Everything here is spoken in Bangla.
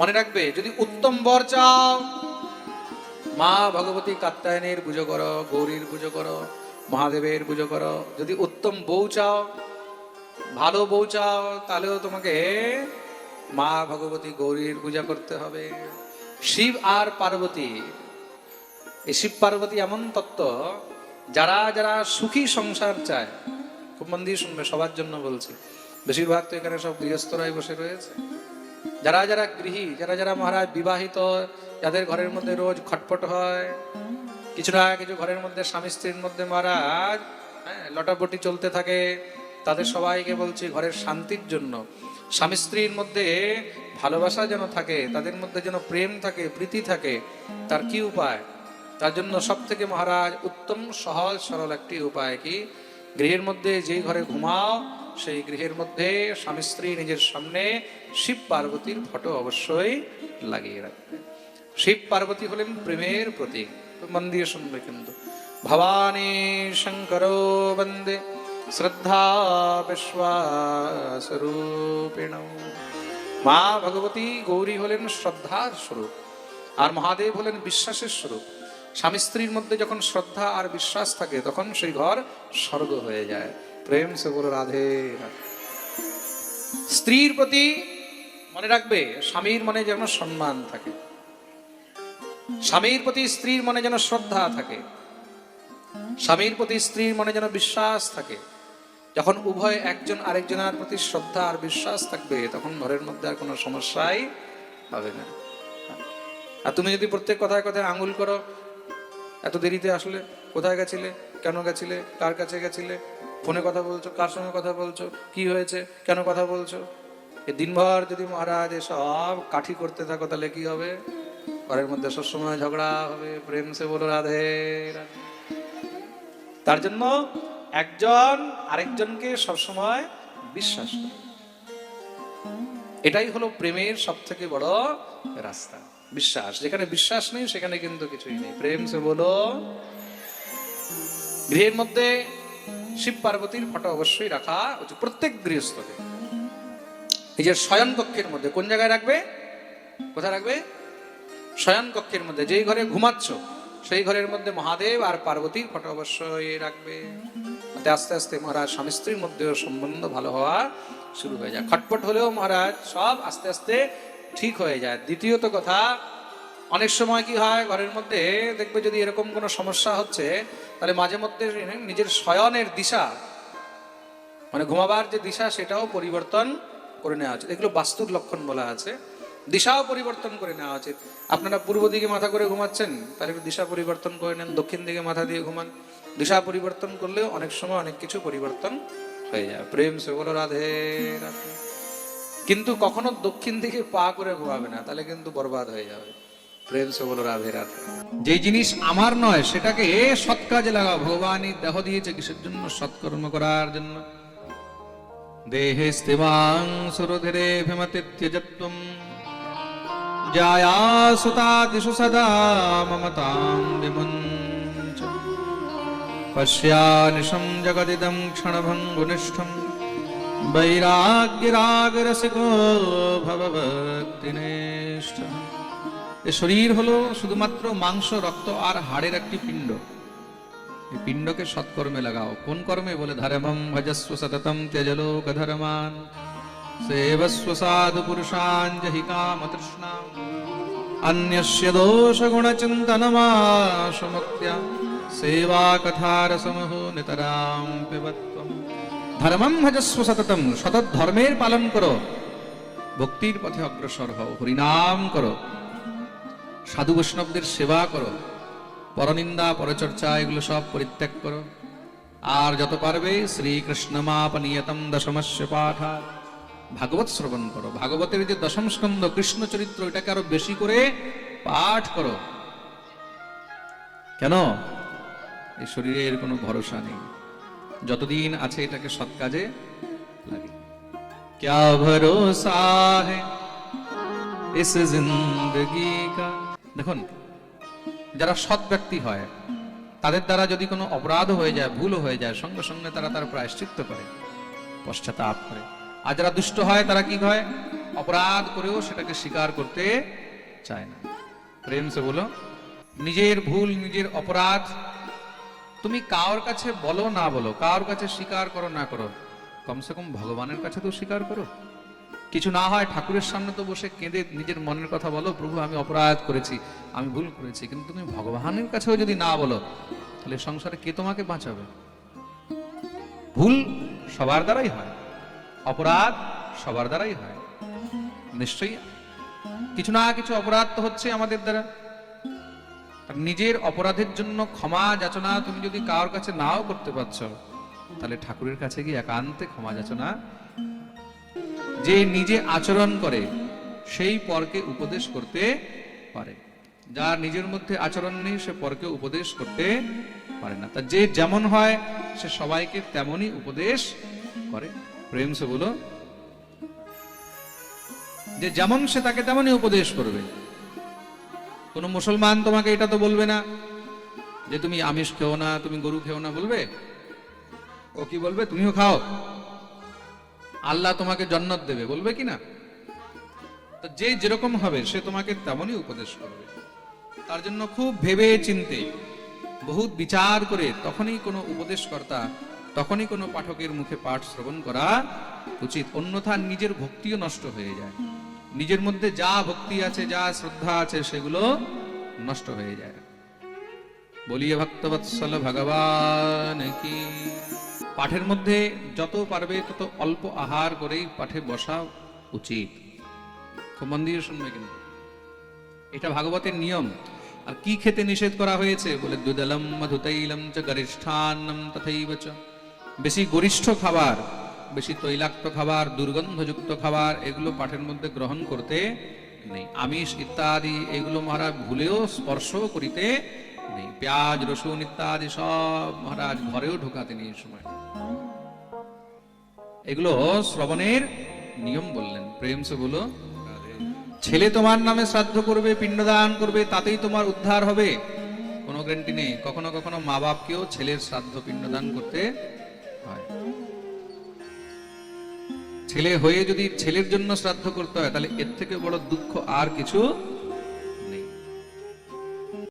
মনে রাখবে, যদি উত্তম বর চাও, মা ভগবতী কাত্যায়নের পুজো করো, গৌরীর পুজো করো, মহাদেবের পুজো করো, যদি উত্তম বউ চাও, ভালো বউ চাও, তাহলেও তোমাকে মা ভগবতী গৌরীর পূজা করতে হবে। শিব আর পার্বতী, এই শিব পার্বতী এমন তত্ত্ব, যারা যারা সুখী সংসার চায়, খুব মন দিয়ে শুনবে, সবার জন্য বলছি। বেশিরভাগ তো এখানে সব গৃহস্থরাই বসে রয়েছে। যারা যারা গৃহী, যারা যারা মহারাজ বিবাহিত, যাদের ঘরের মধ্যে রোজ খটপট হয়, কিছু না কিছু ঘরের মধ্যে স্বামী স্ত্রীর মধ্যে মহারাজ হ্যাঁ লটাপটি চলতে থাকে, তাদের সবাইকে বলছি ঘরের শান্তির জন্য। স্বামী স্ত্রীর মধ্যে ভালোবাসা যেন থাকে, তাদের মধ্যে যেন প্রেম থাকে, প্রীতি থাকে, তার কি উপায়? তার জন্য সব থেকে মহারাজ উত্তম, সহজ, সরল একটি উপায় কি? গৃহের মধ্যে যেই ঘরে ঘুমাও সেই গৃহের মধ্যে স্বামী স্ত্রী নিজের সামনে শিব পার্বতীর ফটো অবশ্যই লাগিয়ে রাখবে। শিব পার্বতী হলেন প্রেমের প্রতীক। মন দিয়ে শুনবে কিন্তু। ভবানী শঙ্কর বন্দে। শ্রদ্ধা বিশ্বাসরূপিণ। মা ভগবতী গৌরী হলেন শ্রদ্ধার স্বরূপ। আর মহাদেব হলেন বিশ্বাসের স্বরূপ। স্বামী স্ত্রীর মধ্যে যখন শ্রদ্ধা আর বিশ্বাস থাকে, তখন সেই ঘর স্বর্গ হয়ে যায়। প্রেম সে রাধে। স্ত্রীর প্রতি মনে রাখবে, স্বামীর মনে যেন সম্মান থাকে। স্বামীর প্রতি স্ত্রীর মনে যেন শ্রদ্ধা থাকে। স্বামীর প্রতি স্ত্রীর মনে যেন বিশ্বাস থাকে। যখন উভয় একজন আরেকজনের প্রতি শ্রদ্ধা আর বিশ্বাস থাকবে, তখন ঘরের মধ্যে আর কোনো সমস্যাই হবে না। আর তুমি যদি প্রত্যেক কথায় কথায় আঙুল করো, এত দেরিতে আসলে? কোথায় গেছিলে? কেন গেছিলে? কার কাছে গেছিলে? ফোনে কথা বলছো? কার সঙ্গে কথা বলছো? কি হয়েছে? কেন কথা বলছো? এ দিনভর যদি মহারাজ সব কাঠি করতে থাকো, তাহলে কি হবে? ঘরের মধ্যে সবসময় ঝগড়া হবে। প্রেম সে বলো, রাধে তার জন্য একজন আরেকজনকে সবসময় বিশ্বাস করে। এটাই হলো প্রেমের সব থেকে বড় রাস্তা। বিশ্বাস, যেখানে বিশ্বাস নেই, সেখানে কিন্তু কিছুই নেই। প্রেম সে বলো, গৃহের মধ্যে শিব পার্বতীর ফটো অবশ্যই রাখা উচিত। প্রত্যেক গৃহস্থকে। নিজের শয়ন কক্ষের মধ্যে, কোন জায়গায় রাখবে? কোথায় রাখবে? শয়ন কক্ষের মধ্যে, যেই ঘরে ঘুমাচ্ছ, সেই ঘরের মধ্যে মহাদেব আর পার্বতীর ফটো অবশ্যই রাখবে। আস্তে আস্তে মহারাজ স্বামী স্ত্রীর মধ্যেও সম্বন্ধ ভালো হওয়া শুরু হয়ে যায়। খটপট হলেও মহারাজ সব আস্তে আস্তে ঠিক হয়ে যায়। দ্বিতীয়ত কথা অনেক সময় কি হয়, ঘরের মধ্যে দেখবে যদি এরকম কোনো সমস্যা হচ্ছে, তাহলে মাঝে মধ্যে নিজের শয়নের দিশা মানে ঘুমাবার যে দিশা, সেটাও পরিবর্তন করে নেওয়া উচিত। এগুলো বাস্তুর লক্ষণ বলা আছে। দিশাও পরিবর্তন করে নেওয়া উচিত। আপনারা পূর্ব দিকে মাথা করে ঘুমাচ্ছেন, তাহলে একটু দিশা পরিবর্তন করে নেন, দক্ষিণ দিকে মাথা দিয়ে ঘুমান। দিশা পরিবর্তন করলেও অনেক সময় অনেক কিছু পরিবর্তন হয়ে যায়। প্রেম সে বলো রাধে রাধে। কিন্তু কখনো দক্ষিণ দিকে পা করে ঘুমাবে না, তাহলে কিন্তু বরবাদ হয়ে যাবে। প্রেম সে রাধে রাধে। যেই জিনিস আমার নয়, সেটাকে সৎ কাজে লাগাও। ভগবানই দেহ দিয়েছে কিসের জন্য? সৎকর্ম করার জন্য। দেহে স্তিমাং সুরধিরে ভিমতি ত্যজত্বম। জায়া সুতাদিষু সদা মমতাং বিমুঞ্চ। পশ্যানিশম জগদিদম ক্ষণভঙ্গুনিষ্ঠম বৈরাগ্যরাগরসিকো ভবভক্তিনিষ্ঠ এ এ শরীর হলো শুধুমাত্র মাংস, রক্ত আর হাড়ের একটি পিণ্ড। এই পিণ্ডকে সৎকর্মে লাগাও। কোন কর্মে? বলে ধর্মম ভজস্ব সততম ত্যজলোক ধর্মান সেবস্ব সাধু পুরুষাঞ্জহি কামতৃষ্ণা অন্যস্য দোষ গুণচিন্তনমাসমক্ত্যা সেবা কথারসমহো নিতরাম পিবত্বম ধর্মম ভজস্ব সততম। সতত ধর্মের পালন করো। ভক্তির পথে অগ্রসর হও। হরিনাম করো। সাধু বৈষ্ণবদের সেবা করো পরনিন্দা পরচর্চা এগুলো সব পরিত্যাগ করো আর যত পারবে শ্রীকৃষ্ণমাপনিয়তম দশমস্য পাঠা ভাগবত শ্রবণ করো ভাগবতের যে দশম স্কন্ধ কৃষ্ণ চরিত্র এটাকে আরো বেশি করে পাঠ করো কেন এই শরীরের কোনো ভরসা নেই যতদিন আছে এটাকে সৎ কাজে লাগে क्या भरोसा है इस जिंदगी का দেখুন, যারা সৎ ব্যক্তি হয়, তাদের দ্বারা যদি কোনো অপরাধ হয়ে যায়, ভুল হয়ে যায়, সঙ্গে সঙ্গে তারা তার প্রায়শ্চিত্ত করে, পশ্চাতাপ করে। আর যারা দুষ্ট হয়, তারা কি হয়? অপরাধ করেও সেটাকে স্বীকার করতে চায় না। প্রেম সে বলো, নিজের ভুল, নিজের অপরাধ, তুমি কার কাছে বলো, না বলো কার কাছে স্বীকার করো, না করো, কমসে কম ভগবানের কাছে তো স্বীকার করো। কিছু না হয় ঠাকুরের সামনে তো বসে কেঁদে নিজের মনের কথা বলো, প্রভু, আমি অপরাধ করেছি, আমি ভুল করেছি। কিন্তু তুমি ভগবানের কাছেও যদি না বলো, তাহলে সংসারে কে তোমাকে বাঁচাবে? ভুল সবার দ্বারাই হয়, অপরাধ সবার দ্বারাই হয়, নিশ্চয়ই। কিছু না কিছু অপরাধ তো হচ্ছে আমাদের দ্বারা। নিজের অপরাধের জন্য ক্ষমা যাচনা তুমি যদি কার কাছে নাও করতে পারছ, তাহলে ঠাকুরের কাছে গিয়ে একান্তে ক্ষমা যাচনা যে নিজে আচরণ করে, সেই পরকে উপদেশ করতে পারে। যার নিজের মধ্যে আচরণ নেই, সে পরকে উপদেশ করতে পারে না। তা যে যেমন হয়, সে সবাইকে তেমনই উপদেশ করে। প্রেম সে বলো, যে যেমন সে তাকে তেমনই উপদেশ করবে। কোন মুসলমান তোমাকে এটা তো বলবে না, যে তুমি আমিষ খেও না, তুমি গরু খেও না বলবে? ও কি বলবে? তুমিও খাও। আল্লাহ তোমাকে জন্নত দেবে, বলবে কি না? যে যেরকম হবে, সে তোমাকে তেমনই উপদেশ করবে। তার জন্য খুব ভেবে চিনতে বহুত বিচার করে তখনই কোনো উপদেশকর্তা, তখনই কোনো পাঠকের মুখে পাঠ শ্রবণ করা উচিত। অন্যথা নিজের ভক্তিও নষ্ট হয়ে যায়। নিজের মধ্যে যা ভক্তি আছে, যা শ্রদ্ধা আছে, সেগুলো নষ্ট হয়ে যায়। বলিয়ে ভক্তবৎসল ভগবান কি পাঠের মধ্যে যত পারবে তত অল্প আহার করেই পাঠে বসা উচিত। খুব মন দিয়ে শুনবে কিন্তু। এটা ভাগবতের নিয়ম। আর কি খেতে নিষেধ করা হয়েছে বলে দুদলম মধুতৈলম চ গরিষ্ঠান্নম তথৈব চ। বেশি গরিষ্ঠ খাবার, বেশি তৈলাক্ত খাবার, দুর্গন্ধযুক্ত খাবার, এগুলো পাঠের মধ্যে গ্রহণ করতে নেই। আমিষ ইত্যাদি এগুলো মহারাজ ভুলেও স্পর্শ করিতে নেই। পেঁয়াজ, রসুন ইত্যাদি সব মহারাজ ঘরেও ঢোকাতে এই সময়। এগুলো শ্রবণের নিয়ম বললেন। প্রেম সে বলো, ছেলে তোমার নামে শ্রাদ্ধ করবে, পিণ্ডদান করবে, তাতেই তোমার উদ্ধার হবে। কোনো গ্যারান্টি নেই। কখনো কখনো মা বাপকেও ছেলের শ্রাদ্ধ, পিণ্ডদান করতে হয়। ছেলে হয়ে যদি ছেলের জন্য শ্রাদ্ধ করতে হয়, তাহলে এর থেকে বড় দুঃখ আর কিছু